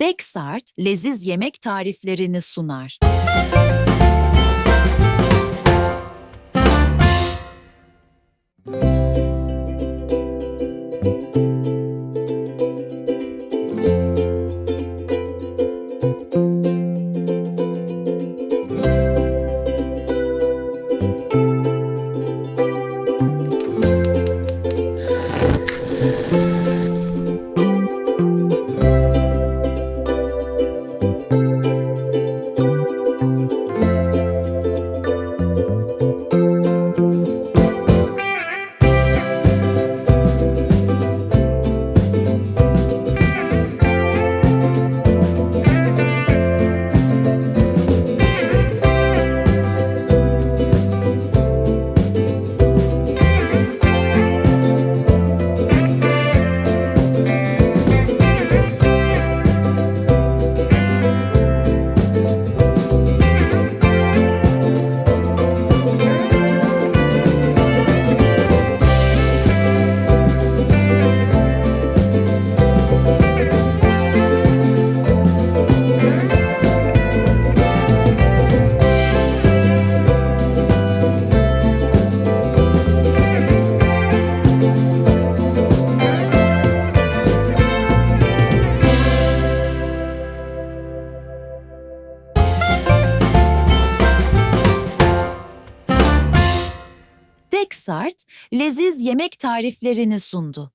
Dexart, leziz yemek tariflerini sunar. Dexart, leziz yemek tariflerini sundu.